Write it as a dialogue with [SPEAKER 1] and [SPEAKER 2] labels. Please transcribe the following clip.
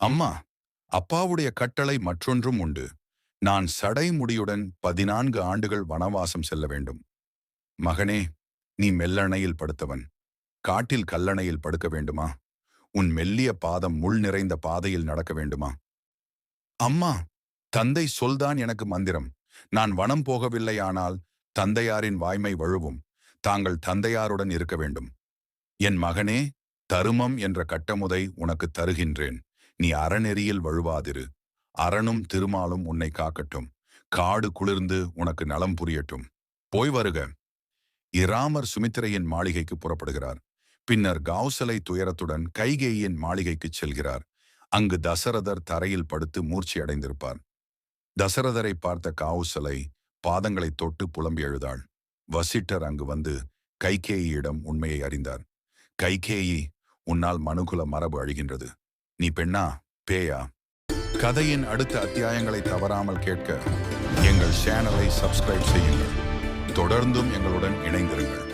[SPEAKER 1] அம்மா அப்பாவுடைய கட்டளை மற்றொன்றும் உண்டு. நான் சடைமுடியுடன் பதினான்கு ஆண்டுகள் வனவாசம் செல்ல வேண்டும். மகனே நீ மெல்லணையில் படுத்தவன். காட்டில் கல்லணையில் படுக்க வேண்டுமா? உன் மெல்லிய பாதம் முள் நிறைந்த பாதையில் நடக்க வேண்டுமா? அம்மா தந்தை சொல்தான் எனக்கு மந்திரம். நான் வனம் போகவில்லையானால் தந்தையாரின் வாய்மை வழுவும். தாங்கள் தந்தையாருடன் இருக்க வேண்டும். என் மகனே தருமம் என்ற கட்டமுதை உனக்கு தருகின்றேன். நீ அறநெறியில் வழுவாதிரு. அரணும் திருமாலும் உன்னை காக்கட்டும். காடு குளிர்ந்து உனக்கு நலம் புரியட்டும். போய் வருக. இராமர் சுமித்திரையின் மாளிகைக்கு புறப்படுகிறார். பின்னர் கௌசலை துயரத்துடன் கைகேயின் மாளிகைக்குச் செல்கிறார். அங்கு தசரதர் தரையில் படுத்து மூர்ச்சி அடைந்திருப்பார். தசரதரை பார்த்த காவுசலை பாதங்களை தொட்டு புலம்பி எழுதாள் வசிட்டர் அங்கு வந்து கைகேயியிடம் உண்மையை அறிந்தார். கைகேயி உன்னால் மனுகுல மரபு அழிகின்றது. நீ பெண்ணா பேயா? கதையின் அடுத்த அத்தியாயங்களை தவறாமல் கேட்க எங்கள் சேனலை சப்ஸ்கிரைப் செய்யுங்கள். தொடர்ந்தும் எங்களுடன் இணைந்திருங்கள்.